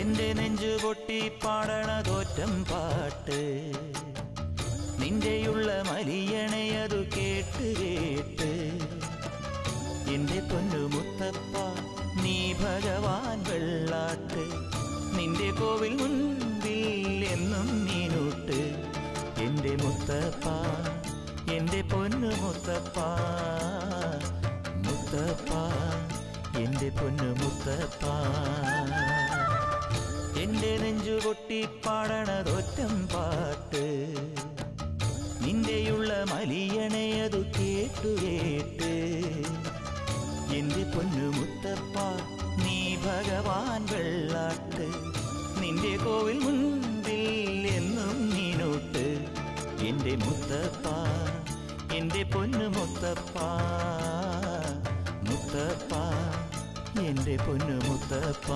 എന്റെ നെഞ്ചു പൊട്ടി പാടണ തോറ്റം പാട്ട്. നിന്റെയുള്ള മലിയണയതു കേട്ട് കേട്ട്. എന്റെ പൊന്നു മുത്തപ്പ നീ ഭഗവാൻ വെള്ളാട്ട്. നിന്റെ കോവിൽ മുൻപിൽ എന്നും നീനൂട്ട് എന്റെ മുത്തപ്പ എന്റെ പൊന്നു മുത്തപ്പ. മുത്തപ്പ എന്റെ പൊന്നു മുത്തപ്പ. എന്റെ നെഞ്ചു പൊട്ടി പാടണതൊറ്റം പാട്ട്. നിന്റെയുള്ള മലിയണയതു കേട്ടു കേട്ട്. എന്റെ പൊന്നു മുത്തപ്പ നീ ഭഗവാൻ വെള്ളാട്ട്. നിന്റെ കോവിൽ മുൻപിൽ എന്നും നീനോട്ട്. എന്റെ മുത്തപ്പ എന്റെ പൊന്നു മുത്തപ്പ. മുത്തപ്പ എന്റെ പൊന്നു മുത്തപ്പ.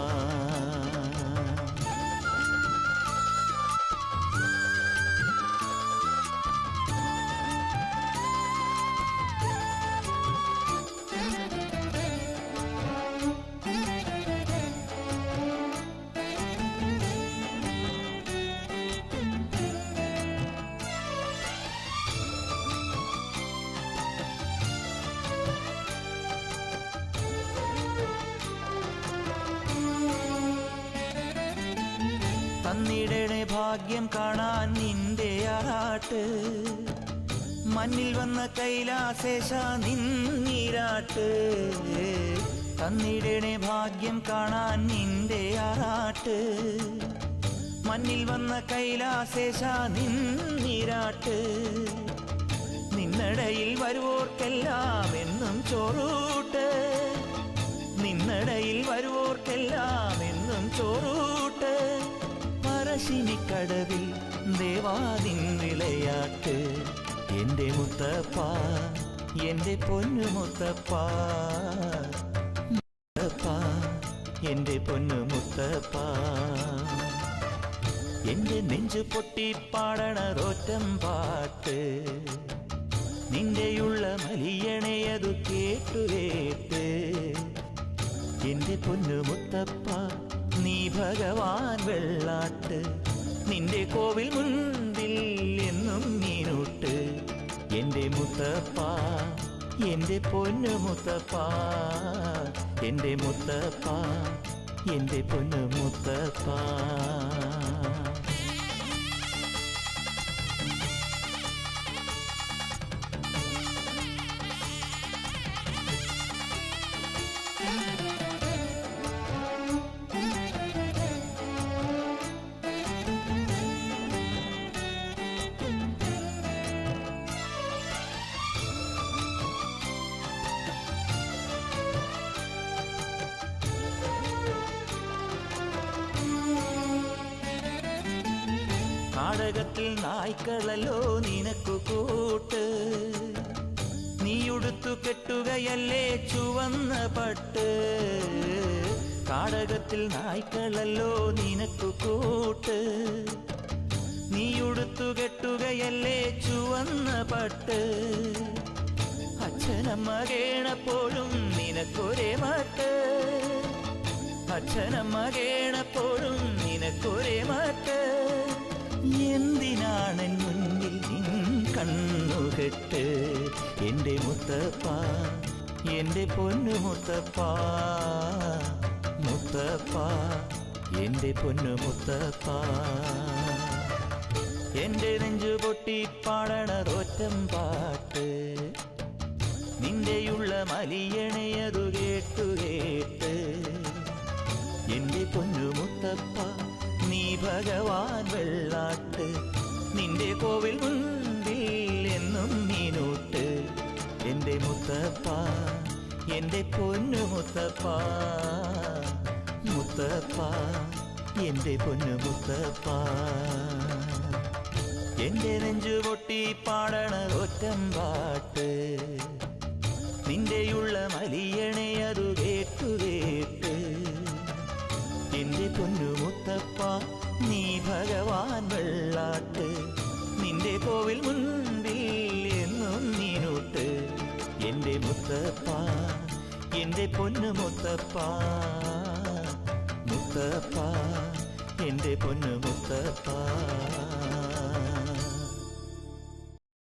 തന്നിടണേ ഭാഗ്യം കാണാൻ നിന്റെ ആറാട്ട് മണ്ണിൽ വന്ന കൈലാശേഷ നിന്നീരാട്ട്. തന്നിടണേ ഭാഗ്യം കാണാൻ നിന്റെ ആറാട്ട് മണ്ണിൽ വന്ന കൈലാശേഷ നിന്നീരാട്ട്. നിന്നടയിൽ വരുവോർക്കെല്ലാം എന്നും ചോറൂട്ട്. നിന്നടയിൽ വരുവോർക്കെല്ലാം എന്നും ചോറൂട്ട് പറശ്ശിനിക്കടവിൽ ദേവാദിൻ വിളയാട്ട് എന്റെ മുത്തപ്പ എന്റെ പൊന്നു മുത്തപ്പ. മുത്തപ്പ എന്റെ പൊന്നു മുത്തപ്പ. എന്റെ നെഞ്ചു പൊട്ടി പാടണതൊറ്റം പാട്ട്. നിന്റെയുള്ള മലിയണയതു കേട്ടു കേട്ട്. എന്റെ പൊന്നു മുത്തപ്പ ഭഗവാൻ വെള്ളാട്ട് നിന്റെ കോവിൽ മുൻപിൽ എന്നും നീനൂട്ട്. എന്റെ മുത്തപ്പ എന്റെ പൊന്നു മുത്തപ്പ എന്റെ മുത്തപ്പ എന്റെ പൊന്നു മുത്തപ്പ. നാടകത്തിൽ നായ്ക്കളല്ലോ നിനക്കു കൂട്ട്. നീയുടുത്തു കെട്ടുകയല്ലേ ചുവന്ന പട്ട്. നാടകത്തിൽ നായ്ക്കളല്ലോ നിനക്കു കൂട്ട്. നീയുടുത്തു കെട്ടുകയല്ലേ ചുവന്ന പട്ട്. അച്ഛനമ്മ കേണപ്പോഴും നിനക്കൊരേ മാട്ട് അച്ഛനമ്മ കേണപ്പോഴും നിനക്കൊരേ മട്ട് എന്തിനാണ് മുന്നിൽ നിൻ കണ്ണുകെട്ട്? എന്റെ മുത്തപ്പ എന്റെ പൊന്നു മുത്തപ്പ മുത്തപ്പ എന്റെ പൊന്നു മുത്തപ്പ. എന്റെ നെഞ്ചു പൊട്ടി പാടണതൊറ്റം പാട്ട്. നിന്റെയുള്ള മലിയണയതു എന്റെ മുത്തപ്പ എന്റെ പൊന്നു മുത്തപ്പ. മുത്തപ്പ എന്റെ പൊന്നു മുത്തപ്പ. എന്റെ നെഞ്ചു പൊട്ടി പാടണ ഒറ്റം പാട്ട് നിന്റെയുള്ള മലിയണയതു കേട്ടു കേട്ട്. എന്റെ പൊന്നു മുത്തപ്പ നീ ഭഗവാൻ വെള്ളാട്ട്. നിന്റെ കോവിൽ മുൻപിൽ എന്നും നീനൂട്ട്. എന്റെ മുത്തപ്പ എന്റെ പൊന്നു മുത്തപ്പ മുത്തപ്പ എന്റെ പൊന്നു മുത്തപ്പ.